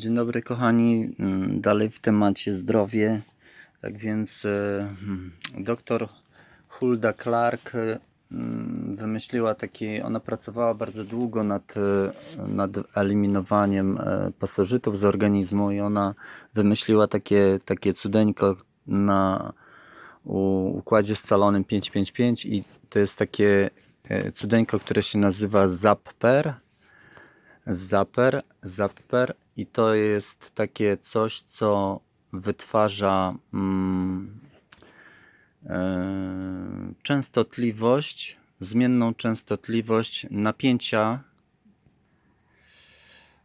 Dzień dobry kochani, Mm, dalej w temacie zdrowie. Tak więc e, hmm, doktor Hulda Clark e, mm, wymyśliła taki, ona pracowała bardzo długo nad, e, nad eliminowaniem pasożytów z organizmu i ona wymyśliła takie, takie cudeńko na układzie scalonym 555 i to jest takie cudeńko, które się nazywa Zapper. Zapper, Zapper i to jest takie coś, co wytwarza mm, e, częstotliwość, zmienną częstotliwość napięcia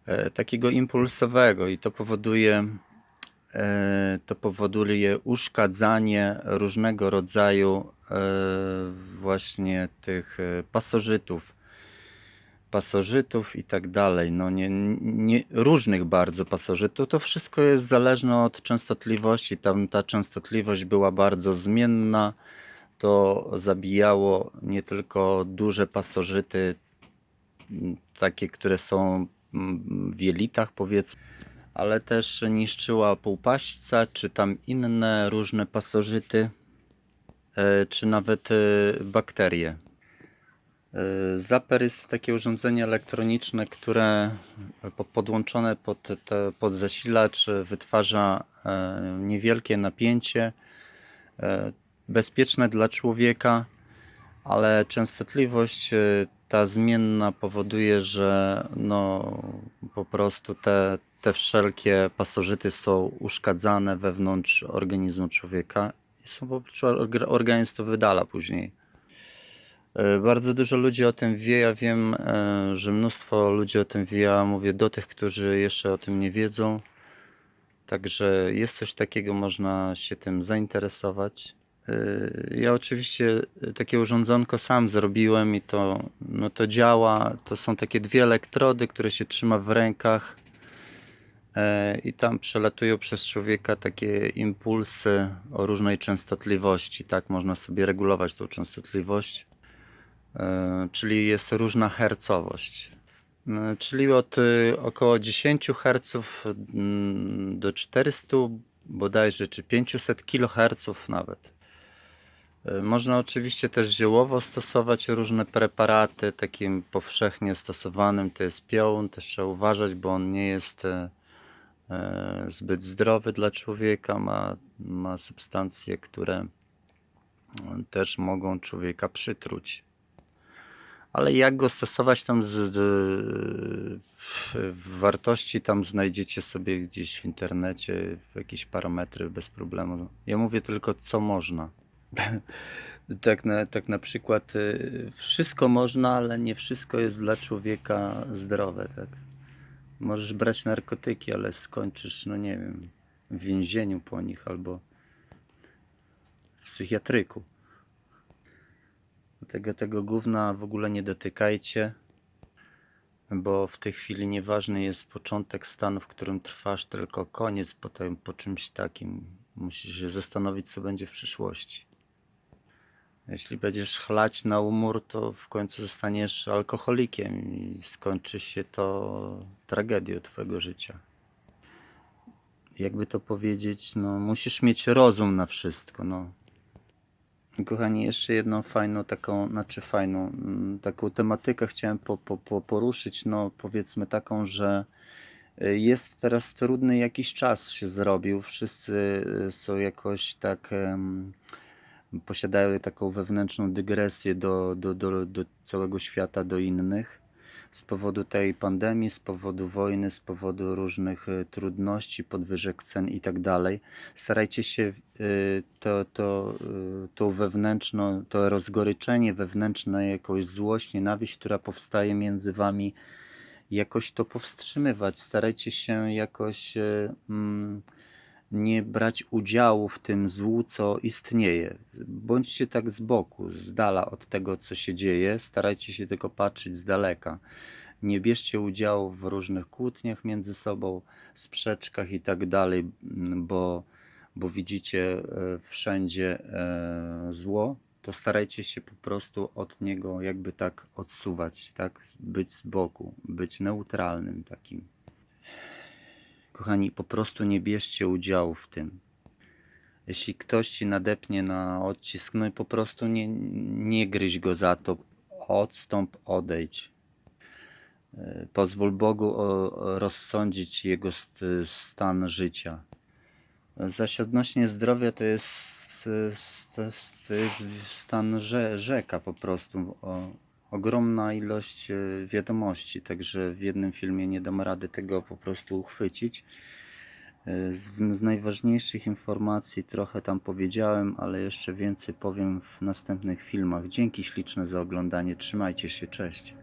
e, takiego impulsowego. I to powoduje e, to powoduje uszkadzanie różnego rodzaju e, właśnie tych pasożytów pasożytów i tak dalej. No nie, nie, różnych bardzo pasożytów. To wszystko jest zależne od częstotliwości. Tam ta częstotliwość była bardzo zmienna. To zabijało nie tylko duże pasożyty, takie, które są w jelitach powiedzmy, ale też niszczyła półpaśćca, czy tam inne różne pasożyty, e, czy nawet e, bakterie. Y, Zaper jest to takie urządzenie elektroniczne, które po- podłączone pod, te, pod zasilacz wytwarza e, niewielkie napięcie, bezpieczne dla człowieka, ale częstotliwość ta zmienna powoduje, że no, po prostu te, te wszelkie pasożyty są uszkadzane wewnątrz organizmu człowieka i są organizm to wydala później. E, Bardzo dużo ludzi o tym wie. Ja wiem, e, że mnóstwo ludzi o tym wie. Ja mówię do tych, którzy jeszcze o tym nie wiedzą. Także jest coś takiego, można się tym zainteresować. E, Ja oczywiście takie urządzonko sam zrobiłem i to, no to działa. To są takie dwie elektrody, które się trzyma w rękach i tam przelatują przez człowieka takie impulsy o różnej częstotliwości. Tak można sobie regulować tą częstotliwość. E, czyli jest różna hercowość. E, Czyli od y, około 10 Hz mm, do 400 bodajże, czy 500 kHz nawet. E, Można oczywiście też ziołowo stosować różne preparaty. Takim powszechnie stosowanym to jest piołun. Też trzeba uważać, bo on nie jest zbyt zdrowy dla człowieka. Ma, ma substancje, które też mogą człowieka przytruć. Ale jak go stosować tam z, z, w wartości tam znajdziecie sobie gdzieś w internecie jakieś parametry bez problemu. Ja mówię tylko co można. tak, na, tak na przykład y, wszystko można, ale nie wszystko jest dla człowieka zdrowe. Tak? Możesz brać narkotyki, ale skończysz, no nie wiem, w więzieniu po nich albo w psychiatryku. Tego, tego gówna w ogóle nie dotykajcie, bo w tej chwili nieważny jest początek stanu, w którym trwasz, tylko koniec potem po czymś takim. Musisz się zastanowić, co będzie w przyszłości. Jeśli będziesz chlać na umór, to w końcu zostaniesz alkoholikiem i skończy się to tragedią twojego życia. Jakby to powiedzieć, no musisz mieć rozum na wszystko, no. Kochani, jeszcze jedną fajną taką, znaczy fajną, mm, taką tematykę chciałem po, po, po poruszyć, no powiedzmy taką, że y, jest teraz trudny jakiś czas się zrobił, wszyscy y, są jakoś tak, em, posiadają taką wewnętrzną dygresję do, do, do, do całego świata, do innych. Z powodu tej pandemii, z powodu wojny, z powodu różnych y, trudności, podwyżek cen i tak dalej starajcie się y, to, to, y, tą wewnętrzną, to rozgoryczenie wewnętrzne, jakąś złość, nienawiść, która powstaje między wami, jakoś to powstrzymywać. Starajcie się jakoś mm, nie brać udziału w tym złu, co istnieje. Bądźcie tak z boku, z dala od tego, co się dzieje. Starajcie się tylko patrzeć z daleka. Nie bierzcie udziału w różnych kłótniach między sobą, sprzeczkach i tak dalej, bo bo widzicie e, wszędzie e, zło, to starajcie się po prostu od niego jakby tak odsuwać, tak? Być z boku, być neutralnym takim. Kochani, po prostu nie bierzcie udziału w tym. Jeśli ktoś ci nadepnie na odcisk, no i po prostu nie, nie gryź go za to. Odstąp, odejdź. E, Pozwól Bogu rozsądzić jego st, stan życia. Zaś odnośnie zdrowia to jest, st- to jest stan rze, rzeka po prostu. Ogromna ilość e, wiadomości, także w jednym filmie nie dam rady tego po prostu uchwycić. E, Z, z najważniejszych informacji trochę tam powiedziałem, ale jeszcze więcej powiem w następnych filmach. Dzięki śliczne za oglądanie. Trzymajcie się, cześć.